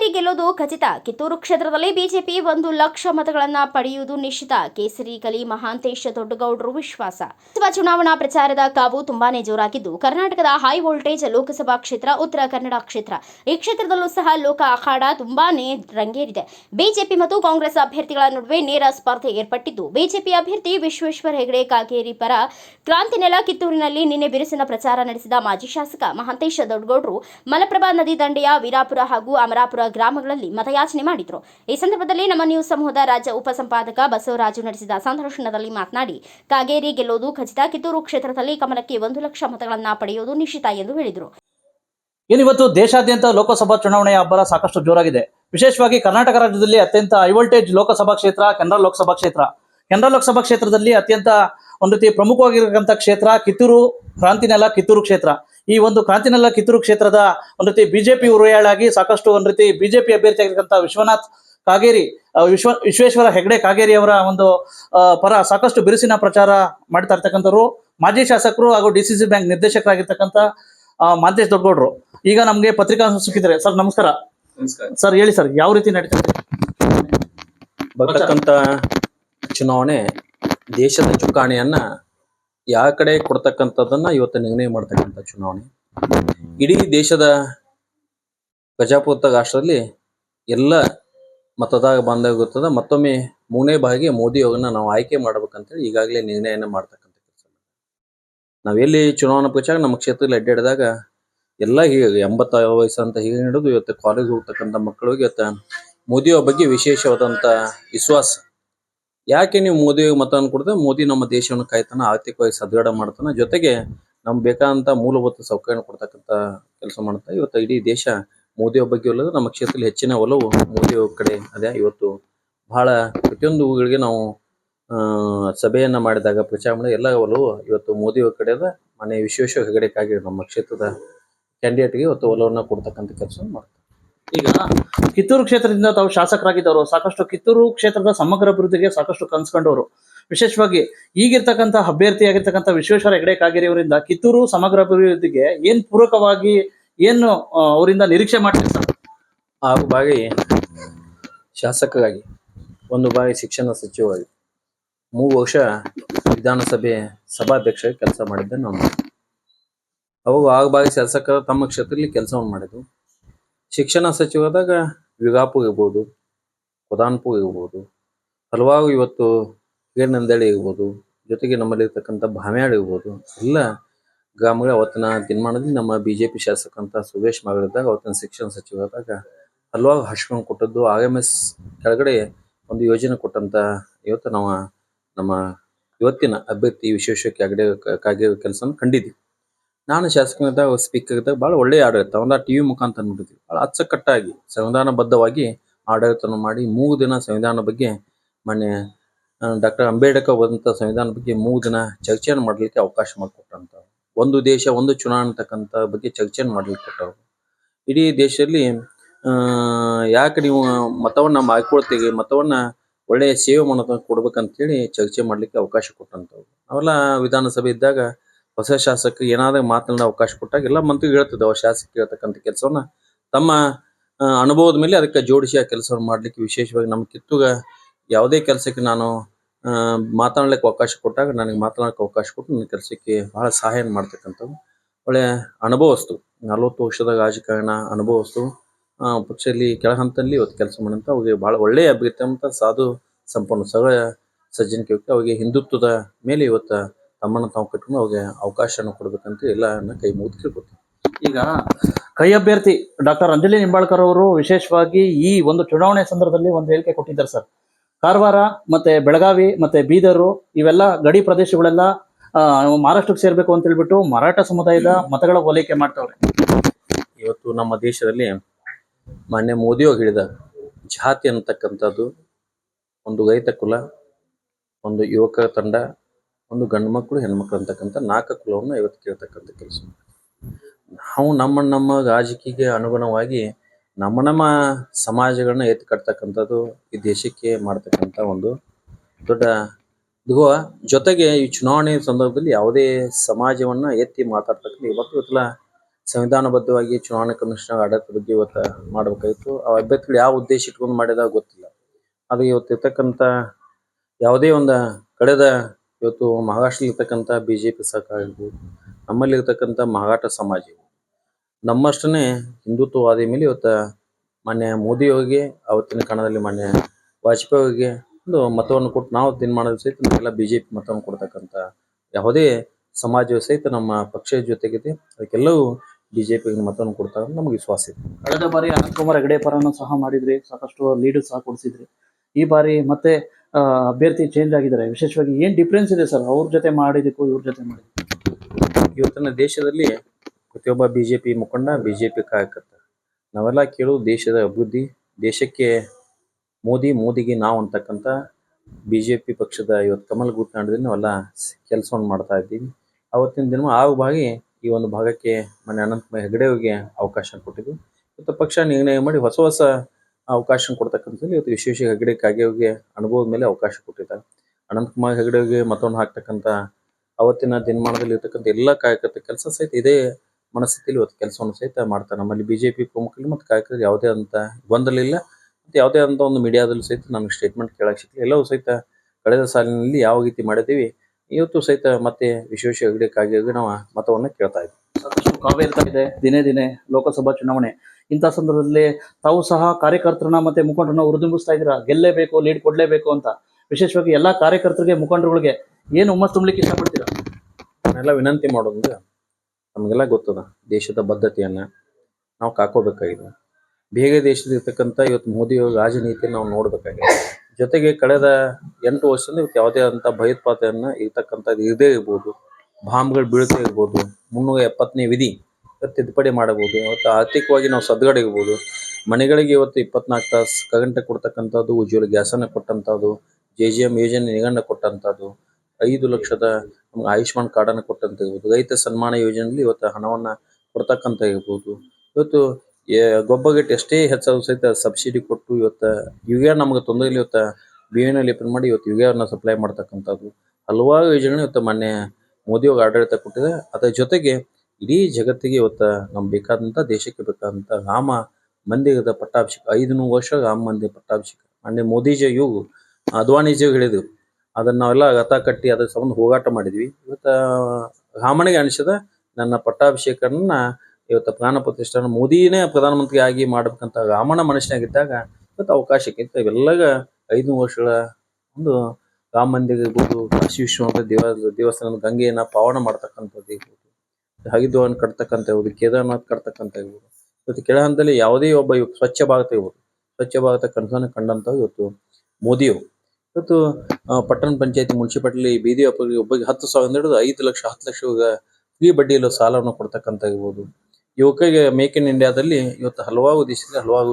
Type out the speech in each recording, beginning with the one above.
ಕಾಗೇರಿ ಗೆಲ್ಲೋದು ಖಚಿತ. ಕಿತ್ತೂರು ಕ್ಷೇತ್ರದಲ್ಲಿ ಬಿಜೆಪಿ ಒಂದು ಲಕ್ಷ ಮತಗಳನ್ನ ಪಡೆಯುವುದು ನಿಶ್ಚಿತ. ಕೇಸರಿ ಕಲಿ ಮಹಾಂತೇಶ ದೊಡ್ಡಗೌಡರು ವಿಶ್ವಾಸ. ಲೋಕಸಭಾ ಚುನಾವಣಾ ಪ್ರಚಾರದ ಕಾವು ತುಂಬಾನೇ ಜೋರಾಗಿದ್ದು, ಕರ್ನಾಟಕದ ಹೈ ವೋಲ್ಟೇಜ್ ಲೋಕಸಭಾ ಕ್ಷೇತ್ರ, ಉತ್ತರ ಕನ್ನಡ ಕ್ಷೇತ್ರ. ಈ ಕ್ಷೇತ್ರದಲ್ಲೂ ಸಹ ಲೋಕ ಅಖಾಡ ತುಂಬಾನೇ ರಂಗೇರಿದೆ. ಬಿಜೆಪಿ ಮತ್ತು ಕಾಂಗ್ರೆಸ್ ಅಭ್ಯರ್ಥಿಗಳ ನಡುವೆ ನೇರ ಸ್ಪರ್ಧೆ ಏರ್ಪಟ್ಟಿದ್ದು, ಬಿಜೆಪಿ ಅಭ್ಯರ್ಥಿ ವಿಶ್ವೇಶ್ವರ ಹೆಗಡೆ ಕಾಗೇರಿ ಪರ ಕ್ರಾಂತಿನೆಲ ಕಿತ್ತೂರಿನಲ್ಲಿ ನಿನ್ನೆ ಬಿರುಸಿನ ಪ್ರಚಾರ ನಡೆಸಿದ ಮಾಜಿ ಶಾಸಕ ಮಹಾಂತೇಶ ದೊಡ್ಡಗೌಡರು, ಮಲಪ್ರಭಾ ನದಿ ದಂಡೆಯ ವೀರಾಪುರ ಹಾಗೂ ಅಮರಾಪುರ ಗ್ರಾಮಗಳಲ್ಲಿ ಮತಯಾಚನೆ ಮಾಡಿದರು. ಈ ಸಂದರ್ಭದಲ್ಲಿ ನಮ್ಮ ನ್ಯೂಸ್ ಸಮೂಹದ ರಾಜ್ಯ ಉಪಸಂಪಾದಕ ಬಸವರಾಜು ನಡೆಸಿದ ಸಂದರ್ಶನದಲ್ಲಿ ಮಾತನಾಡಿ, ಕಾಗೇರಿ ಗೆಲ್ಲೋದು ಖಚಿತ. ಕಿತ್ತೂರು ಕ್ಷೇತ್ರದಲ್ಲಿ ಕಮಲಕ್ಕೆ ಒಂದು ಲಕ್ಷ ಮತಗಳನ್ನು ಪಡೆಯುವುದು ನಿಶ್ಚಿತ ಎಂದು ಹೇಳಿದರು. ಇವತ್ತು ದೇಶಾದ್ಯಂತ ಲೋಕಸಭಾ ಚುನಾವಣೆಯ ಅಬ್ಬರ ಸಾಕಷ್ಟು ಜೋರಾಗಿದೆ. ವಿಶೇಷವಾಗಿ ಕರ್ನಾಟಕ ರಾಜ್ಯದಲ್ಲಿ ಅತ್ಯಂತ ಹೈವೋಲ್ಟೇಜ್ ಲೋಕಸಭಾ ಕ್ಷೇತ್ರ ಕೆನರಾ ಲೋಕಸಭಾ ಕ್ಷೇತ್ರ. ಕೆನರಾ ಲೋಕಸಭಾ ಕ್ಷೇತ್ರದಲ್ಲಿ ಅತ್ಯಂತ ಒಂದು ರೀತಿ ಪ್ರಮುಖವಾಗಿರತಕ್ಕಂಥ ಕ್ಷೇತ್ರ ಕಿತ್ತೂರು ಕ್ರಾಂತಿನೆಲ ಕಿತ್ತೂರು ಕ್ಷೇತ್ರ. ಈ ಒಂದು ಕ್ರಾಂತಿನೆಲ ಕಿತ್ತೂರು ಕ್ಷೇತ್ರದ ಒಂದು ರೀತಿ ಬಿಜೆಪಿ ಉರುಯಾಳಾಗಿ ಸಾಕಷ್ಟು ಒಂದು ರೀತಿ ಬಿಜೆಪಿ ಅಭ್ಯರ್ಥಿಯಾಗಿರ್ತಕ್ಕಂಥ ವಿಶ್ವನಾಥ್ ಕಾಗೇರಿ ವಿಶ್ವ ವಿಶ್ವೇಶ್ವರ ಹೆಗ್ಡೆ ಕಾಗೇರಿ ಅವರ ಒಂದು ಪರ ಸಾಕಷ್ಟು ಬಿರುಸಿನ ಪ್ರಚಾರ ಮಾಡ್ತಾ ಇರ್ತಕ್ಕಂಥವ್ರು. ಮಾಜಿ ಶಾಸಕರು ಹಾಗೂ ಡಿ ಸಿ ಸಿ ಬ್ಯಾಂಕ್ ನಿರ್ದೇಶಕರಾಗಿರ್ತಕ್ಕಂಥ ಮಾಂತೇಶ್ ದೊಡ್ಡಗೌಡರು ಈಗ ನಮಗೆ ಪತ್ರಿಕಾ ಸಿಕ್ಕಿದ್ರೆ ಸರ್ ನಮಸ್ಕಾರ. ಸರ್ ಹೇಳಿ ಸರ್ ಯಾವ ರೀತಿ ನಡೀತಾ ಚುನಾವಣೆ ದೇಶದ ಚುಕ್ಕಾಣಿಯನ್ನ ಯಾವ ಕಡೆ ಕೊಡ್ತಕ್ಕಂಥದ್ದನ್ನ ಇವತ್ತು ನಿರ್ಣಯ ಮಾಡ್ತಕ್ಕಂಥ ಚುನಾವಣೆ. ಇಡೀ ದೇಶದ ಪ್ರಜಾಪ್ರಭುತ್ವ ರಾಷ್ಟ್ರದಲ್ಲಿ ಎಲ್ಲ ಮತದಾರ ಬಾಂಧವ್ಯ ಮತ್ತೊಮ್ಮೆ ಮೂರನೇ ಬಾರಿಗೆ ಮೋದಿ ಅವರನ್ನ ನಾವು ಆಯ್ಕೆ ಮಾಡ್ಬೇಕಂತೇಳಿ ಈಗಾಗಲೇ ನಿರ್ಣಯನ ಮಾಡ್ತಕ್ಕಂಥ ಕೆಲಸ. ನಾವೆಲ್ಲಿ ಚುನಾವಣಾ ಪ್ರಚಾರ ನಮ್ಮ ಕ್ಷೇತ್ರದಲ್ಲಿ ಅಡ್ಡಾಡಿದಾಗ ಎಲ್ಲ ಹೀಗೆ ಎಂಬತ್ತ ವಯಸ್ಸಂತ ಹೀಗೆ ಹಿಡಿದು ಇವತ್ತು ಕಾಲೇಜ್ ಹೋಗ್ತಕ್ಕಂಥ ಮಕ್ಕಳಿಗೆ ಇವತ್ತು ಮೋದಿಯವ್ರ ಬಗ್ಗೆ ವಿಶೇಷವಾದಂಥ ವಿಶ್ವಾಸ ಯಾಕೆ ನೀವು ಮೋದಿ ಮತವನ್ನು ಕೊಡದೆ ಮೋದಿ ನಮ್ಮ ದೇಶವನ್ನು ಕಾಯ್ತಾನ, ಆರ್ಥಿಕವಾಗಿ ಸದೃಢ ಮಾಡ್ತಾನ, ಜೊತೆಗೆ ನಮ್ಗೆ ಬೇಕಾದಂತ ಮೂಲಭೂತ ಸೌಕರ್ಯ ಕೊಡ್ತಕ್ಕಂತ ಕೆಲಸ ಮಾಡ್ತಾ ಇವತ್ತು ಇಡೀ ದೇಶ ಮೋದಿಯ ಬಗ್ಗೆ ಒಲ್ಲದು ನಮ್ಮ ಕ್ಷೇತ್ರದಲ್ಲಿ ಹೆಚ್ಚಿನ ಒಲವು ಮೋದಿ ಕಡೆ ಅದೇ. ಇವತ್ತು ಬಹಳ ಪ್ರತಿಯೊಂದು ಊಗಳಿಗೆ ನಾವು ಸಭೆಯನ್ನ ಮಾಡಿದಾಗ, ಪ್ರಚಾರ ಮಾಡಿ ಎಲ್ಲ ಒಲವು ಇವತ್ತು ಕಡೆ ಅದ. ಮನೆ ವಿಶ್ವೇಶ್ವರ ಹೆಗಡೆ ನಮ್ಮ ಕ್ಷೇತ್ರದ ಕ್ಯಾಂಡಿಡೇಟ್ಗೆ ಇವತ್ತು ಒಲವನ್ನ ಕೊಡ್ತಕ್ಕಂಥ ಕೆಲಸ ಮಾಡ್ತಾರೆ. ಈಗ ಕಿತ್ತೂರು ಕ್ಷೇತ್ರದಿಂದ ತಾವು ಶಾಸಕರಾಗಿದ್ದವರು, ಸಾಕಷ್ಟು ಕಿತ್ತೂರು ಕ್ಷೇತ್ರದ ಸಮಗ್ರ ಅಭಿವೃದ್ಧಿಗೆ ಸಾಕಷ್ಟು ಕನ್ಸ್ಕೊಂಡವರು. ವಿಶೇಷವಾಗಿ ಈಗಿರ್ತಕ್ಕಂಥ ಅಭ್ಯರ್ಥಿಯಾಗಿರ್ತಕ್ಕಂಥ ವಿಶ್ವೇಶ್ವರ ಹೆಗಡೆ ಕಾಗೇರಿ ಅವರಿಂದ ಕಿತ್ತೂರು ಸಮಗ್ರ ಅಭಿವೃದ್ಧಿಗೆ ಏನ್ ಪೂರಕವಾಗಿ ಏನು ಅವರಿಂದ ನಿರೀಕ್ಷೆ ಮಾಡ್ತೀರಿ ಸರ್? ಹಾಗೂ ಬಾಗಿ ಶಾಸಕರಾಗಿ, ಒಂದು ಬಾರಿ ಶಿಕ್ಷಣ ಸಚಿವರಾಗಿ ಮೂರು ವರ್ಷ ವಿಧಾನಸಭೆ ಸಭಾಧ್ಯಕ್ಷರಾಗಿ ಕೆಲಸ ಮಾಡಿದ್ದೆ ನಾನು ಅವರು ಆಗ ಬಾರಿ ಶಾಸಕರು ತಮ್ಮ ಕ್ಷೇತ್ರದಲ್ಲಿ ಕೆಲಸವನ್ನು ಮಾಡಿದ್ರು. ಶಿಕ್ಷಣ ಸಚಿವದಾಗ ವಿಗಾಪು ಇರ್ಬೋದು ಕೊದಾನ್ಪುರ್ ಇರ್ಬೋದು, ಹಲವಾರು ಇವತ್ತು ಹಿರೇನಂದಳಿ ಇರ್ಬೋದು, ಜೊತೆಗೆ ನಮ್ಮಲ್ಲಿ ಭಾಮ್ಯಾಳ್ ಇರ್ಬೋದು, ಎಲ್ಲ ಗ್ರಾಮಗಳ ಅವತ್ತಿನ ದಿನಮಾನದಲ್ಲಿ ನಮ್ಮ ಬಿ ಜೆ ಪಿ ಶಾಸಕ ಅಂತ ಸುರೇಶ್ ಅವತ್ತಿನ ಶಿಕ್ಷಣ ಸಚಿವರಾದಾಗ ಹಲವಾರು ಹರ್ಷಗಳನ್ನು ಕೊಟ್ಟದ್ದು. ಆರ್ ಎಂ ಎಸ್ ಕೆಳಗಡೆ ಒಂದು ಯೋಜನೆ ಕೊಟ್ಟಂತ ಇವತ್ತು ನಾವು ನಮ್ಮ ಇವತ್ತಿನ ಅಭ್ಯರ್ಥಿ ವಿಶ್ವೇಶ್ವರ ಕಾಗಡೆ ಕಾಗೇರಿ ಕೆಲಸ ಕಂಡಿದ್ವಿ ನಾನು ಶಾಸಕನಿದ್ದಾಗ ಸ್ಪೀಕರ್ ಇದ್ದಾಗ ಭಾಳ ಒಳ್ಳೆಯ ಆಡಳಿತ, ಒಂದು ಟಿ ವಿ ಮುಖಾಂತರ ನೋಡಿದ್ವಿ. ಭಾಳ ಅಚ್ಚುಕಟ್ಟಾಗಿ ಸಂವಿಧಾನಬದ್ಧವಾಗಿ ಆಡಳಿತವನ್ನು ಮಾಡಿ ಮೂರು ದಿನ ಸಂವಿಧಾನ ಬಗ್ಗೆ ಮೊನ್ನೆ ಡಾಕ್ಟರ್ ಅಂಬೇಡ್ಕರ್ ಬಂದಂಥ ಸಂವಿಧಾನ ಬಗ್ಗೆ ಮೂರು ದಿನ ಚರ್ಚೆಯನ್ನು ಮಾಡಲಿಕ್ಕೆ ಅವಕಾಶ ಮಾಡಿಕೊಟ್ಟಂತ, ಒಂದು ದೇಶ, ಒಂದು ಚುನಾವಣೆ ಅಂತಕ್ಕಂಥ ಬಗ್ಗೆ ಚರ್ಚೆಯನ್ನು ಮಾಡಲಿಕ್ಕೆ ಕೊಟ್ಟರು. ಇಡೀ ದೇಶದಲ್ಲಿ ಯಾಕೆ ನೀವು ಮತವನ್ನ ಮಾಡ್ಕೊಳ್ತೀವಿ ಮತವನ್ನ ಒಳ್ಳೆಯ ಸೇವೆ ಮಾಡೋದನ್ನು ಕೊಡ್ಬೇಕಂತೇಳಿ ಚರ್ಚೆ ಮಾಡ್ಲಿಕ್ಕೆ ಅವಕಾಶ ಕೊಟ್ಟಂತವ್ರು. ಅವೆಲ್ಲ ವಿಧಾನಸಭೆ ಇದ್ದಾಗ ಹೊಸ ಶಾಸಕ ಏನಾದರೂ ಮಾತನಾಡ ಅವಕಾಶ ಕೊಟ್ಟಾಗ ಎಲ್ಲ ಮಂತ್ರಿಗಳು ಹೇಳ್ತಿದ್ದೆ ಅವ ಶಾಸಕ ಹೇಳ್ತಕ್ಕಂಥ ಕೆಲಸವನ್ನ. ತಮ್ಮ ಅನುಭವದ ಮೇಲೆ ಅದಕ್ಕೆ ಜೋಡಿಸಿ ಆ ಕೆಲಸವನ್ನು ಮಾಡ್ಲಿಕ್ಕೆ ವಿಶೇಷವಾಗಿ ನಮ್ಮ ಕಿತ್ತೂಗ ಯಾವುದೇ ಕೆಲಸಕ್ಕೆ ನಾನು ಮಾತನಾಡಲಿಕ್ಕೆ ಅವಕಾಶ ಕೊಟ್ಟಾಗ ನನಗೆ ಮಾತನಾಡಕ್ಕೆ ಅವಕಾಶ ಕೊಟ್ಟು ನನ್ನ ಕೆಲಸಕ್ಕೆ ಬಹಳ ಸಹಾಯ ಮಾಡ್ತಕ್ಕಂಥವು ಒಳ್ಳೆಯ ಅನುಭವಸ್ತು ನಲವತ್ತು ವರ್ಷದ ರಾಜಕಾರಣ ಅನುಭವಸ್ತು ಪಕ್ಷದಲ್ಲಿ ಕೆಳ ಹಂತದಲ್ಲಿ ಇವತ್ತು ಕೆಲಸ ಮಾಡಂತ ಅವ್ರಿಗೆ ಬಹಳ ಒಳ್ಳೆಯ ಅಂತ ಸಾಧು ಸಂಪನ್ನ ಸರಳ ಸಜ್ಜನಿಕೆ ಅವ್ರಿಗೆ ಹಿಂದುತ್ವದ ಮೇಲೆ ಇವತ್ತು ತಮ್ಮನ್ನು ತಾವು ಕಟ್ಕೊಂಡು ಅವ್ರಿಗೆ ಅವಕಾಶನ ಕೊಡ್ಬೇಕಂತ ಎಲ್ಲನ ಕೈ ಮುಗಿದು ಕೇಳ್ಕೊತೀನಿ ಈಗ ಕೈ ಅಭ್ಯರ್ಥಿ ಡಾಕ್ಟರ್ ಅಂಜಲಿ ನಿಂಬಾಳ್ಕರ್ ಅವರು ವಿಶೇಷವಾಗಿ ಈ ಒಂದು ಚುನಾವಣೆ ಸಂದರ್ಭದಲ್ಲಿ ಒಂದು ಹೇಳಿಕೆ ಕೊಟ್ಟಿದ್ದಾರೆ ಸರ್. ಕಾರವಾರ ಮತ್ತೆ ಬೆಳಗಾವಿ ಮತ್ತೆ ಬೀದರು ಇವೆಲ್ಲ ಗಡಿ ಪ್ರದೇಶಗಳೆಲ್ಲ ಮಹಾರಾಷ್ಟ್ರಕ್ಕೆ ಸೇರ್ಬೇಕು ಅಂತ ಹೇಳ್ಬಿಟ್ಟು ಮರಾಠ ಸಮುದಾಯದ ಮತಗಳ ಹೋಲಿಕೆ ಮಾಡ್ತವ್ರೆ. ಇವತ್ತು ನಮ್ಮ ದೇಶದಲ್ಲಿ ಮಾನ್ಯ ಮೋದಿಯವರು ಹೇಳಿದ ಜಾತಿ ಅನ್ನತಕ್ಕಂಥದ್ದು ಒಂದು ರೈತ ಕುಲ, ಒಂದು ಯುವಕ ತಂಡ ಒಂದು ಗಂಡು ಮಕ್ಕಳು ಹೆಣ್ಮಕ್ಳು ಅಂತಕ್ಕಂಥ ನಾಲ್ಕು ಕುಲವನ್ನು ಇವತ್ತು ಕೇಳ್ತಕ್ಕಂಥ ಕೆಲಸ. ನಾವು ನಮ್ಮ ನಮ್ಮ ರಾಜಕೀಯಕ್ಕೆ ಅನುಗುಣವಾಗಿ ನಮ್ಮ ನಮ್ಮ ಸಮಾಜಗಳನ್ನ ಎತ್ತಿ ಕಟ್ತಕ್ಕಂಥದ್ದು ಈ ದೇಶಕ್ಕೆ ಮಾಡ್ತಕ್ಕಂಥ ಒಂದು ದೊಡ್ಡ ಧ್ರುವ ಜೊತೆಗೆ ಈ ಚುನಾವಣೆ ಸಂದರ್ಭದಲ್ಲಿ ಯಾವುದೇ ಸಮಾಜವನ್ನ ಎತ್ತಿ ಮಾತಾಡ್ತಕ್ಕಂಥ ಇವತ್ತು ಇವತ್ತೆಲ್ಲ ಸಂವಿಧಾನಬದ್ಧವಾಗಿ ಚುನಾವಣಾ ಕಮಿಷನ್ ಆಡಳಿತ ಬಗ್ಗೆ ಇವತ್ತು ಮಾಡಬೇಕಾಯ್ತು ಆ ಅಭ್ಯರ್ಥಿಗಳು ಯಾವ ಉದ್ದೇಶ ಇಟ್ಕೊಂಡು ಮಾಡಿದ ಗೊತ್ತಿಲ್ಲ. ಅದು ಇವತ್ತಿರ್ತಕ್ಕಂಥ ಯಾವುದೇ ಒಂದು ಕಳೆದ ಇವತ್ತು ಮಹಾರಾಷ್ಟ್ರದಲ್ಲಿ ಇರ್ತಕ್ಕಂಥ ಬಿ ಜೆ ಪಿ ಸರ್ಕಾರ ಇರ್ಬೋದು, ನಮ್ಮಲ್ಲಿ ಇರತಕ್ಕಂತ ಮರಾಠ ಸಮಾಜ ನಮ್ಮಷ್ಟನ್ನೇ ನಮ್ಮಷ್ಟೇ ಹಿಂದುತ್ವವಾದಿ ಮೇಲೆ ಇವತ್ತು ಮಾನ್ಯ ಮೋದಿ ಅವರಿಗೆ, ಅವತ್ತಿನ ಕಾಲದಲ್ಲಿ ಮಾನ್ಯ ವಾಜಪೇಯಿ ಅವರಿಗೆ ಒಂದು ಮತವನ್ನು ಕೊಟ್ಟು ನಾವು ಮಾಡಿದ್ರು ಸಹಿತ ನಾವೆಲ್ಲ ಬಿ ಜೆ ಪಿ ಮತವನ್ನು ಕೊಡ್ತಕ್ಕಂಥ ಯಾವುದೇ ಸಮಾಜವು ಸಹಿತ ನಮ್ಮ ಪಕ್ಷದ ಜೊತೆಗಿದೆ. ಅದಕ್ಕೆಲ್ಲವೂ ಬಿ ಜೆ ಪಿಗೆ ಮತವನ್ನು ಕೊಡ್ತಾರೆ ನಮಗೆ ವಿಶ್ವಾಸ ಇದೆ. ಕಳೆದ ಬಾರಿ ಅನಂತ್ ಕುಮಾರ್ ಹೆಗಡೆ ಪರನು ಸಹ ಮಾಡಿದ್ರಿ, ಸಾಕಷ್ಟು ಲೀಡ್ ಸಹ ಕೊಡಿಸಿದ್ರಿ. ಈ ಬಾರಿ ಮತ್ತೆ ಅಭ್ಯರ್ಥಿ ಚೇಂಜ್ ಆಗಿದ್ದಾರೆ. ವಿಶೇಷವಾಗಿ ಏನ್ ಡಿಫ್ರೆನ್ಸ್ ಇದೆ ಸರ್ ಅವ್ರ ಜೊತೆ ಮಾಡಿದಕ್ಕೂ ಇವ್ರ ಜೊತೆ ಮಾಡಿದ್ದಕ್ಕೂ? ಇವತ್ತಿನ ದೇಶದಲ್ಲಿ ಪ್ರತಿಯೊಬ್ಬ ಬಿ ಜೆ ಪಿ ಮುಖಂಡ ಬಿ ಜೆ ಕಾರ್ಯಕರ್ತ, ನಾವೆಲ್ಲ ಕೇಳೋದು ದೇಶದ ಅಭಿವೃದ್ಧಿ, ದೇಶಕ್ಕೆ ಮೋದಿ, ಮೋದಿಗೆ ನಾವು ಅಂತಕ್ಕಂಥ ಬಿ ಜೆ ಪಿ ಪಕ್ಷದ ಇವತ್ತು ಕಮಲ್ ಗುರುತಿನಲ್ಲಿ ನಾವೆಲ್ಲ ಕೆಲಸವನ್ನು ಮಾಡ್ತಾ ಇದ್ದೀವಿ. ಅವತ್ತಿನ ದಿನ ಆ ಭಾಗಿ ಈ ಒಂದು ಭಾಗಕ್ಕೆ ಮನೆ ಅನಂತ ಹೆಗಡೆ ಅವಕಾಶ ಕೊಟ್ಟಿದ್ದು. ಇವತ್ತು ಪಕ್ಷ ನಿರ್ಣಯ ಮಾಡಿ ಹೊಸ ಹೊಸ ಅವಕಾಶ ಕೊಡ್ತಕ್ಕಂಥದ್ದು ಇವತ್ತು ವಿಶೇಷ ಹೆಗಡೆ ಕಾಗೆಯವರಿಗೆ ಅನುಭವದ ಮೇಲೆ ಅವಕಾಶ ಕೊಟ್ಟಿದ್ದಾರೆ. ಅನಂತಕುಮಾರ್ ಹೆಗಡೆಗೆ ಮತವನ್ನು ಹಾಕ್ತಕ್ಕಂಥ ಅವತ್ತಿನ ದಿನಮಾನದಲ್ಲಿ ಇರ್ತಕ್ಕಂಥ ಎಲ್ಲ ಕಾರ್ಯಕರ್ತ ಕೆಲಸ ಸಹಿತ ಇದೇ ಮನಸ್ಥಿತಿಯಲ್ಲಿ ಇವತ್ತು ಕೆಲಸವನ್ನು ಸಹಿತ ಮಾಡ್ತಾರೆ. ನಮ್ಮಲ್ಲಿ ಬಿ ಜೆ ಪಿ ಪ್ರಮುಖರು ಮತ್ತು ಕಾರ್ಯಕರ್ತರು ಯಾವುದೇ ಅಂತ ಗೊಂದಲಿಲ್ಲ ಮತ್ತು ಯಾವುದೇ ಅಂತ ಒಂದು ಮೀಡಿಯಾದಲ್ಲೂ ಸಹಿತ ನಮಗೆ ಸ್ಟೇಟ್ಮೆಂಟ್ ಕೇಳಕ್ಕೆ ಸಿಕ್ಕಿಲ್ಲ ಎಲ್ಲವೂ ಸಹಿತ ಕಳೆದ ಸಾಲಿನಲ್ಲಿ ಯಾವ ರೀತಿ ಮಾಡಿದ್ದೀವಿ, ಇವತ್ತು ಸಹಿತ ಮತ್ತೆ ವಿಶೇಷ ಹೆಗಡೆ ಕಾಗೆಗೆ ನಾವು ಮತವನ್ನು ಕೇಳ್ತಾ ಇದ್ದೀವಿ. ಸಾಕಷ್ಟು ಕಾವೇರ್ತಾ ಇದೆ ದಿನೇ ದಿನೇ ಲೋಕಸಭಾ ಚುನಾವಣೆ. ಇಂಥ ಸಂದರ್ಭದಲ್ಲಿ ತಾವು ಸಹ ಕಾರ್ಯಕರ್ತರನ್ನ ಮತ್ತೆ ಮುಖಂಡರನ್ನ ಹುರಿದುಂಬಿಸ್ತಾ ಇದ್ದೀರಾ? ಗೆಲ್ಲೇಬೇಕು ಲೀಡ್ ಕೊಡಲೇಬೇಕು ಅಂತ. ವಿಶೇಷವಾಗಿ ಎಲ್ಲಾ ಕಾರ್ಯಕರ್ತರಿಗೆ, ಮುಖಂಡರುಗಳಿಗೆ ಏನು ಹುಮ್ಮಸ್ ತುಂಬಲಿಕ್ಕೆ ಇಷ್ಟಪಡ್ತೀರಾ? ನಾನೆಲ್ಲ ವಿನಂತಿ ಮಾಡೋದಂದ್ರೆ ನಮಗೆಲ್ಲ ಗೊತ್ತದ, ದೇಶದ ಬದ್ಧತೆಯನ್ನು ನಾವು ಕಾಕೋಬೇಕಾಗಿದೆ. ಬೇಗ ದೇಶದ ಇರ್ತಕ್ಕಂಥ ಇವತ್ತು ಮೋದಿ ರಾಜನೀತಿಯನ್ನು ನಾವು ನೋಡಬೇಕಾಗಿದೆ. ಜೊತೆಗೆ ಕಳೆದ ಎಂಟು ವರ್ಷದಿಂದ ಇವತ್ತು ಯಾವುದೇ ಅಂತ ಭಯೋತ್ಪಾದನೆಯನ್ನು ಇರ್ತಕ್ಕಂಥದ್ದು ಇರದೇ ಇರ್ಬೋದು. ಬಾಂಬ್ಗಳು ಬೀಳ್ತಾ ಇರ್ಬೋದು. ಮುನ್ನೂರ ಎಪ್ಪತ್ತನೇ ವಿಧಿ ತಿದ್ದುಪಡಿ ಮಾಡಬಹುದು. ಇವತ್ತು ಆರ್ಥಿಕವಾಗಿ ನಾವು ಸದ್ಗಡಿಗಬಹುದು ಮನೆಗಳಿಗೆ ಇವತ್ತು ಇಪ್ಪತ್ನಾಲ್ಕು ತಾಸು ಕರೆಂಟ್ ಕೊಡ್ತಕ್ಕಂಥದ್ದು, ಉಜ್ವಲ ಗ್ಯಾಸನ್ನು ಕೊಟ್ಟಂಥದ್ದು, ಜೆ ಜಿ ಎಂ ಯೋಜನೆ ನಿಗಣ್ಣ ಕೊಟ್ಟಂಥದ್ದು, ಐದು ಲಕ್ಷದ ನಮ್ಗೆ ಆಯುಷ್ಮಾನ್ ಕಾರ್ಡನ್ನು ಕೊಟ್ಟಂತ ಇರ್ಬೋದು. ರೈತ ಸನ್ಮಾನ ಯೋಜನೆಯಲ್ಲಿ ಇವತ್ತು ಹಣವನ್ನು ಕೊಡ್ತಕ್ಕಂಥ ಇರ್ಬೋದು. ಇವತ್ತು ಗೊಬ್ಬರ ಎಷ್ಟೇ ಹೆಚ್ಚಾದ್ರು ಸಹಿತ ಸಬ್ಸಿಡಿ ಕೊಟ್ಟು ಇವತ್ತು ಯುರಿಯಾ ನಮಗೆ ತೊಂದರೆ ಇಲ್ಲ ಇವತ್ತು ಬೇವಿನ ಲೇಪನ ಮಾಡಿ ಇವತ್ತು ಯುರಿಯಾವನ್ನು ಸಪ್ಲೈ ಮಾಡ್ತಕ್ಕಂಥದ್ದು. ಹಲವಾರು ಯೋಜನೆಗಳು ಇವತ್ತು ಮೊನ್ನೆ ಮೋದಿ ಅವ್ರ ಆಡಳಿತ ಕೊಟ್ಟಿದೆ. ಅದರ ಜೊತೆಗೆ ಇಡೀ ಜಗತ್ತಿಗೆ ಇವತ್ತು ನಮ್ಗೆ ಬೇಕಾದಂಥ ದೇಶಕ್ಕೆ ಬೇಕಾದಂಥ ರಾಮ ಮಂದಿರದ ಪಟ್ಟಾಭಿಷೇಕ. ಐದು ವರ್ಷ ರಾಮ ಮಂದಿರ ಪಟ್ಟಾಭಿಷೇಕ. ಮೊನ್ನೆ ಮೋದಿಜಿ ಇವು ಅದ್ವಾನಿಜಿ ಹೇಳಿದ್ರು. ಅದನ್ನ ನಾವೆಲ್ಲ ರಥ ಕಟ್ಟಿ ಅದ್ರ ಸಂಬಂಧ ಹೋರಾಟ ಮಾಡಿದ್ವಿ. ಇವತ್ತು ರಾಮನಿಗೆ ಅನಿಸಿದ ನನ್ನ ಪಟ್ಟಾಭಿಷೇಕನ ಇವತ್ತು ಪ್ರಾಣ ಪ್ರತಿಷ್ಠಾನ ಮೋದಿನೇ ಪ್ರಧಾನಮಂತ್ರಿ ಆಗಿ ಮಾಡಬೇಕಂತ ರಾಮನ ಮನಸ್ಸಿನಾಗಿದ್ದಾಗ ಇವತ್ತು ಅವಕಾಶಕ್ಕೆ ಇವೆಲ್ಲ ಐದು ವರ್ಷಗಳ ಒಂದು ರಾಮ ಮಂದಿರ ಇರ್ಬೋದು, ಕಾಶಿ ವಿಶ್ವನಾಥ ದೇವ ದೇವಸ್ಥಾನದ ಗಂಗೆಯನ್ನ ಪಾವನ ಮಾಡ್ತಕ್ಕಂಥದ್ದು ಹರಿದ್ವಾರನ ಕಟ್ತಕ್ಕಂಥ ಇವರು, ಕೇದಾರನಾಥ್ ಕಟ್ತಕ್ಕಂಥ ಇರ್ಬೋದು ಇವತ್ತು ಕೆಳ ಹಂತದಲ್ಲಿ ಯಾವುದೇ ಒಬ್ಬ ಇವ್ ಸ್ವಚ್ಛ ಭಾರತ ಇವರು. ಸ್ವಚ್ಛ ಭಾರತ ಕನಸನ್ನು ಕಂಡಂತ ಇವತ್ತು ಮೋದಿಯು ಇವತ್ತು ಪಟ್ಟಣ ಪಂಚಾಯತಿ ಮುನ್ಸಿಪಾಲಿಟಿ ಬೀದಿ ಒಬ್ಬರಿಗೆ ಒಬ್ಬರಿಗೆ ಹತ್ತು ಸಾವಿರ ಹಿಡಿದು ಐದು ಲಕ್ಷ, ಹತ್ತು ಲಕ್ಷ ಫ್ರೀ ಬಡ್ಡಿಯಲ್ಲಿ ಸಾಲವನ್ನು ಕೊಡ್ತಕ್ಕಂಥ ಇರ್ಬೋದು. ಯುವಕರಿಗೆ ಮೇಕ್ ಇನ್ ಇಂಡಿಯಾದಲ್ಲಿ ಇವತ್ತು ಹಲವಾರು ದೇಶದಲ್ಲಿ ಹಲವಾರು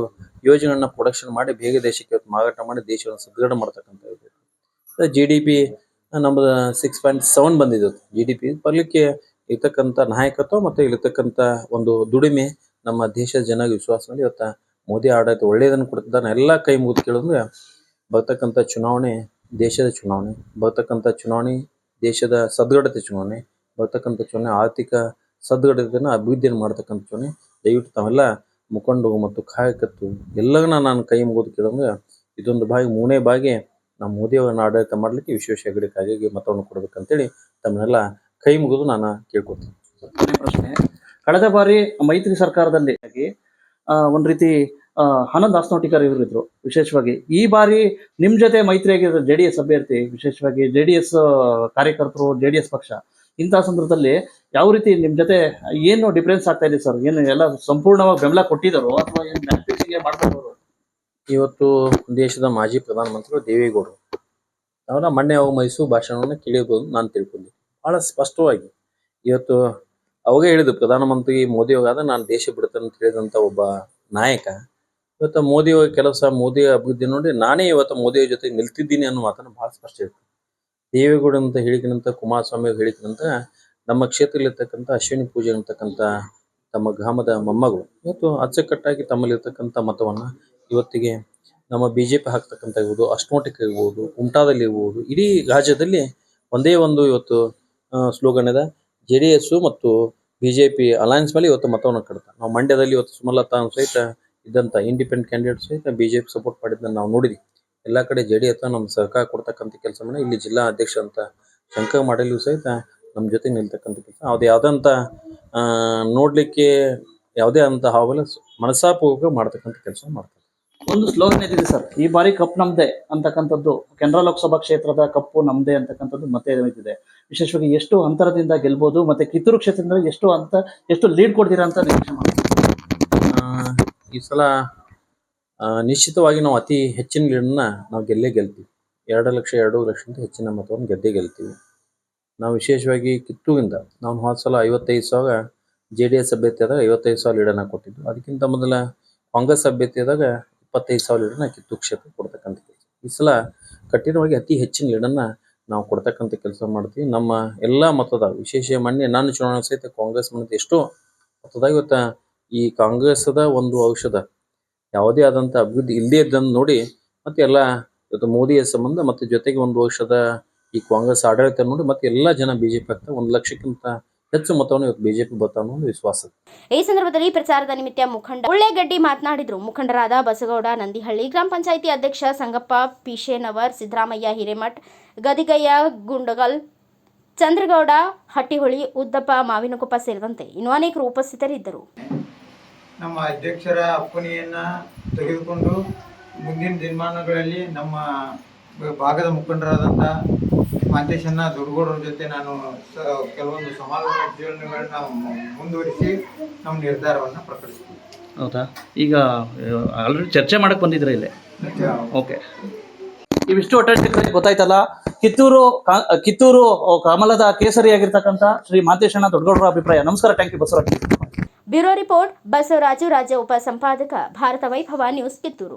ಯೋಜನೆಗಳನ್ನ ಪ್ರೊಡಕ್ಷನ್ ಮಾಡಿ ಬೇಗ ದೇಶಕ್ಕೆ ಇವತ್ತು ಮಾರಾಟ ಮಾಡಿ ದೇಶವನ್ನು ಸದೃಢ ಮಾಡ್ತಕ್ಕಂಥ ಇರ್ಬೋದು. ಜಿ ಡಿ ಪಿ ನಮ್ಮದು ಸಿಕ್ಸ್ ಪಾಯಿಂಟ್ ಸೆವೆನ್ ಬಂದಿದೆ ಜಿ ಡಿ ಪಿ ಬರಲಿಕ್ಕೆ ಇರ್ತಕ್ಕಂಥ ನಾಯಕತ್ವ ಮತ್ತು ಇಲ್ಲಿರ್ತಕ್ಕಂಥ ಒಂದು ದುಡಿಮೆ ನಮ್ಮ ದೇಶದ ಜನ ವಿಶ್ವಾಸ ಮಾಡಿ ಇವತ್ತು ಮೋದಿ ಆಡಳಿತ ಒಳ್ಳೆಯದನ್ನು ಕೊಡ್ತಿದ್ದಾನೆ. ಎಲ್ಲ ಕೈ ಮುಗಿದು ಕೇಳಿದ್ರೆ ಬರ್ತಕ್ಕಂಥ ಚುನಾವಣೆ ದೇಶದ ಚುನಾವಣೆ, ಬರ್ತಕ್ಕಂಥ ಚುನಾವಣೆ ದೇಶದ ಸದ್ಗಡತೆ ಚುನಾವಣೆ, ಬರ್ತಕ್ಕಂಥ ಚುನಾವಣೆ ಆರ್ಥಿಕ ಸದೃಢತೆಯನ್ನು ಅಭಿವೃದ್ಧಿಯನ್ನು ಮಾಡ್ತಕ್ಕಂಥ ಚುನಾವಣೆ. ದಯವಿಟ್ಟು ತಾವೆಲ್ಲ ಮುಖಂಡು ಮತ್ತು ಕಾಯಕತ್ತು ಎಲ್ಲವನ್ನ ನಾನು ಕೈ ಮುಗಿದು ಕೇಳಿದ್ರೆ ಇದೊಂದು ಬಾಗಿ ಮೂನೇ ಬಾಗಿ ನಮ್ಮ ಮೋದಿಯವರನ್ನ ಆಡಳಿತ ಮಾಡಲಿಕ್ಕೆ ವಿಶ್ವೇಶ್ವರ ಹೆಗಡೆ ಕಾಗೆ ಮತವನ್ನು ಕೊಡಬೇಕಂತೇಳಿ ತಮ್ಮನ್ನೆಲ್ಲ ಕೈ ಮುಗಿದು ನಾನು ಕೇಳ್ಕೊತೀನಿ. ಪ್ರಶ್ನೆ ಕಳೆದ ಬಾರಿ ಮೈತ್ರಿ ಸರ್ಕಾರದಲ್ಲಿ ಒಂದು ಆ, ಒಂದ್ ರೀತಿ ಆ, ಆನಂದ್ ಆಸ್ನೋಟಿಕರ್ ಇವರಿದ್ರು ವಿಶೇಷವಾಗಿ. ಈ ಬಾರಿ ನಿಮ್ ಜೊತೆ ಮೈತ್ರಿ ಆಗಿರೋ ಜೆ ಡಿ ಎಸ್ ಅಭ್ಯರ್ಥಿ ವಿಶೇಷವಾಗಿ ಜೆ ಡಿ ಎಸ್ ಕಾರ್ಯಕರ್ತರು ಜೆ ಡಿ ಎಸ್ ಪಕ್ಷ ಇಂತಹ ಸಂದರ್ಭದಲ್ಲಿ ಯಾವ ರೀತಿ ನಿಮ್ ಜೊತೆ ಏನು ಡಿಫರೆನ್ಸ್ ಆಗ್ತಾ ಇದೆ ಸರ್? ಏನು ಎಲ್ಲ ಸಂಪೂರ್ಣವಾಗಿ ಬೆಂಬಲ ಕೊಟ್ಟಿದ್ದಾರೋ ಅಥವಾ ಏನು ಮ್ಯಾನಿಫೆಸ್ಟೋಗೆ ಮಾಡ್ಕೊಂಡು ಇವತ್ತು ದೇಶದ ಮಾಜಿ ಪ್ರಧಾನಮಂತ್ರಿ ದೇವೇಗೌಡರು. ಅವರ ಮೊನ್ನೆ ಅವ್ರ ಮೈಸೂರು ಭಾಷಣವನ್ನು ಕೇಳಿರ್ಬೋದು ನಾನು ತಿಳ್ಕೊಂಡೆ ಬಹಳ ಸ್ಪಷ್ಟವಾಗಿ ಇವತ್ತು ಅವಾಗ ಹೇಳಿದ್ರು ಪ್ರಧಾನಮಂತ್ರಿ ಮೋದಿ ಹೋಗಾದ ನಾನು ದೇಶ ಬಿಡ್ತೇನೆ ಅಂತ ಹೇಳಿದಂಥ ಒಬ್ಬ ನಾಯಕ. ಇವತ್ತು ಮೋದಿ ಕೆಲಸ ಮೋದಿ ಅಭಿವೃದ್ಧಿ ನೋಡಿ ನಾನೇ ಇವತ್ತು ಮೋದಿಯ ಜೊತೆ ನಿಲ್ತಿದ್ದೀನಿ ಅನ್ನೋ ಮಾತನ್ನು ಬಹಳ ಸ್ಪಷ್ಟ ಇರ್ತದೆ ದೇವೇಗೌಡ ಅಂತ ಹೇಳಿಕಿನಂತ, ಕುಮಾರಸ್ವಾಮಿ ಹೇಳಿದಂತ ನಮ್ಮ ಕ್ಷೇತ್ರದಲ್ಲಿರ್ತಕ್ಕಂಥ ಅಶ್ವಿನಿ ಪೂಜೆ ಅಂತಕ್ಕಂಥ ತಮ್ಮ ಗ್ರಾಮದ ಮೊಮ್ಮಗಳು, ಇವತ್ತು ಅಚ್ಚುಕಟ್ಟಾಗಿ ತಮ್ಮಲ್ಲಿರ್ತಕ್ಕಂಥ ಮತವನ್ನು ಇವತ್ತಿಗೆ ನಮ್ಮ ಬಿ ಜೆ ಪಿ ಹಾಕ್ತಕ್ಕಂಥ ಇರ್ಬೋದು ಅಸ್ನೋಟಿಕ್ ಇರ್ಬೋದು ಕುಮಟಾದಲ್ಲಿ ಇರ್ಬೋದು, ಇಡೀ ರಾಜ್ಯದಲ್ಲಿ ಒಂದೇ ಒಂದು ಇವತ್ತು ಸ್ಲೋಗನ್ ಇದೆ. ಜೆ ಡಿ ಎಸ್ ಮತ್ತು ಬಿಜೆಪಿ ಅಲಯನ್ಸ್ ಮೇಲೆ ಇವತ್ತು ಮತವನ್ನು ಕಟ್ತಾರೆ. ನಾವು ಮಂಡ್ಯದಲ್ಲಿ ಇವತ್ತು ಸುಮಲತಾ ಸಹಿತ ಇದ್ದಂತ ಇಂಡಿಪೆಂಡೆಂಟ್ ಕ್ಯಾಂಡಿಡೇಟ್ ಸಹಿತ ಬಿಜೆಪಿ ಸಪೋರ್ಟ್ ಮಾಡಿದ್ದನ್ನು ನಾವು ನೋಡಿದ್ವಿ. ಎಲ್ಲಾ ಕಡೆ ಜೆ ಡಿ ಎಸ್ ನಮ್ಮ ಸಹಕಾರ ಕೊಡ್ತಕ್ಕಂಥ ಕೆಲಸ ಮಾಡಿ ಇಲ್ಲಿ ಜಿಲ್ಲಾ ಅಧ್ಯಕ್ಷ ಅಂತ ಶಂಕರ್ ಮಾಡಲು ಸಹಿತ ನಮ್ಮ ಜೊತೆ ನಿಲ್ತಕ್ಕಂಥ ಕೆಲಸ. ಅದು ಯಾವ್ದಂತ ನೋಡಲಿಕ್ಕೆ ನೋಡ್ಲಿಕ್ಕೆ ಯಾವುದೇ ಅಂತ ಹಾವಲ್ಲ ಮನಸ್ಸಾಪೂರ್ವಕ ಮಾಡ್ತಕ್ಕಂಥ ಕೆಲಸ ಮಾಡ್ತಾರೆ. ಒಂದು ಸ್ಲೋಗನ್ ಇದೆ ಸರ್ ಈ ಬಾರಿ ಕಪ್ ನಮ್ದೇ ಅಂತಕ್ಕಂಥದ್ದು ಕೆನರಾ ಲೋಕಸಭಾ ಕ್ಷೇತ್ರದ ಕಪ್ಪು ನಮ್ದೇ ಅಂತಕ್ಕಂಥದ್ದು ಮತ್ತೆ ಇದೆ ವಿಶೇಷವಾಗಿ ಎಷ್ಟು ಅಂತರದಿಂದ ಗೆಲ್ಬಹುದು ಮತ್ತೆ ಕಿತ್ತೂರು ಕ್ಷೇತ್ರದಿಂದ ಎಷ್ಟು ಅಂತ, ಎಷ್ಟು ಲೀಡ್ ಕೊಡ್ತೀರಾ ಅಂತ ನಿರೀಕ್ಷೆ ಈ ಸಲ ನಿಶ್ಚಿತವಾಗಿ ನಾವು ಅತಿ ಹೆಚ್ಚಿನ ಲೀಡನ್ನ ನಾವು ಗೆಲ್ಲೇ ಗೆಲ್ತೀವಿ. ಎರಡು ಲಕ್ಷ, ಎರಡು ಲಕ್ಷಕ್ಕಿಂತ ಹೆಚ್ಚಿನ ಮತವನ್ನು ಗೆದ್ದೇ ಗೆಲ್ತೀವಿ. ನಾವು ವಿಶೇಷವಾಗಿ ಕಿತ್ತೂರಿಂದ, ನಾವು ಹೋದ ಸಲ ಐವತ್ತೈದು ಸಾವಿರ ಜೆ ಡಿ ಎಸ್ ಅಭ್ಯರ್ಥಿಯಾದಾಗ ಐವತ್ತೈದು ಸಾವಿರ ಲೀಡನ್ನು ಕೊಟ್ಟಿದ್ದು. ಅದಕ್ಕಿಂತ ಮೊದಲ ಕಾಂಗ್ರೆಸ್ ಅಭ್ಯರ್ಥಿಯಾದಾಗ ಇಪ್ಪತ್ತೈದು ಸಾವಿರ ಲೀಡನ್ನ ಕಿತ್ತು ಕ್ಷೇತ್ರ ಕೊಡ್ತಕ್ಕಂಥ ಕೆಲಸ. ಈ ಸಲ ಕಠಿಣವಾಗಿ ಅತಿ ಹೆಚ್ಚಿನ ಲೀಡನ್ನ ನಾವು ಕೊಡ್ತಕ್ಕಂಥ ಕೆಲಸ ಮಾಡ್ತೀವಿ. ನಮ್ಮ ಎಲ್ಲ ಮತದ, ವಿಶೇಷ ಮೊನ್ನೆ ನಾನು ಚುನಾವಣೆ ಸಹಿತ ಕಾಂಗ್ರೆಸ್ ಮನದ ಎಷ್ಟೋ ಮತದಾಗ ಇವತ್ತ ಈ ಕಾಂಗ್ರೆಸ್ದ ಒಂದು ಔಷಧ, ಯಾವುದೇ ಆದಂಥ ಅಭಿವೃದ್ಧಿ ಇಲ್ಲದೇ ಇದ್ದನ್ನು ನೋಡಿ ಮತ್ತೆ ಎಲ್ಲ ಇವತ್ತು ಮೋದಿಯ ಸಂಬಂಧ ಮತ್ತು ಜೊತೆಗೆ ಒಂದು ಔಷಧ ಈ ಕಾಂಗ್ರೆಸ್ ಆಡಳಿತ ನೋಡಿ ಮತ್ತೆ ಎಲ್ಲ ಜನ ಬಿಜೆಪಿ ಆಗ್ತಾರೆ ಒಂದು ಲಕ್ಷಕ್ಕಿಂತ ಹೆಚ್ಚು ಮತವನ್ನು ಇವತ್ತು ಬಿಜೆಪಿ ಬರ್ತಾವ ಅನ್ನೋ ಒಂದು ವಿಶ್ವಾಸ ಈ ಸಂದರ್ಭದಲ್ಲಿ ಪ್ರಚಾರದ ನಿಮಿತ್ತ ಮುಖಂಡ ಉಳ್ಳೆಗಡ್ಡಿ ಮಾತನಾಡಿದ್ರು. ಮುಖಂಡರಾದ ಬಸಗೌಡ ನಂದಿಹಳ್ಳಿ ಗ್ರಾಮ ಪಂಚಾಯಿತಿ ಅಧ್ಯಕ್ಷ ಸಂಗಪ್ಪ ಪಿಶೇನವರ್ ಸಿದ್ದರಾಮಯ್ಯ ಹಿರೇಮಠ್ ಗದಿಗಯ್ಯ ಗುಂಡಗಲ್ ಚಂದ್ರಗೌಡ ಹಟ್ಟಿಹೊಳಿ ಉದ್ದಪ್ಪ ಮಾವಿನಕೊಪ್ಪ ಸೇರಿದಂತೆ ಇನ್ನೂ ಅನೇಕರು ಉಪಸ್ಥಿತರಿದ್ದರು. ನಮ್ಮ ಅಧ್ಯಕ್ಷರ ಅಪ್ಪಣೆಯನ್ನ ತೆಗೆದುಕೊಂಡು ಮುಂದಿನ ದಿನಮಾನಗಳಲ್ಲಿ ನಮ್ಮ ಭಾಗದ ಮುಖಂಡರಾದಂಥ ಮಾಂತೇಶನ್ನ ದುರ್ಗೋಡ್ರ ಜೊತೆ ನಾನು ಕೆಲವೊಂದು ಸಮಾಲೋಚನೆಗಳನ್ನ ಮುಂದುವರಿಸಿ ನಮ್ಮ ನಿರ್ಧಾರವನ್ನು ಪ್ರಕಟಿಸ್ತೀವಿ. ಹೌದಾ? ಈಗ ಆಲ್ರೆಡಿ ಚರ್ಚೆ ಮಾಡಕ್ಕೆ ಬಂದಿದ್ರೆ ಇಲ್ಲೇ? ಓಕೆ. ಇವಿಷ್ಟು ಒಟ್ಟಾರೆ ಗೊತ್ತಾಯ್ತಲ್ಲ ಕಿತ್ತೂರು ಕಿತ್ತೂರು ಕಮಲದ ಕೇಸರಿ ಆಗಿರ್ತಕ್ಕಂಥ ಶ್ರೀ ಮಾತೇಶಣ್ಣ ದೊಡ್ಡಗೌಡರ ಅಭಿಪ್ರಾಯ. ನಮಸ್ಕಾರ thank you Basavaraj. Bureau report Basavaraju ರಾಜ್ಯ ಉಪಸಂಪಾದಕ Bharat Vaibhav news Kittur.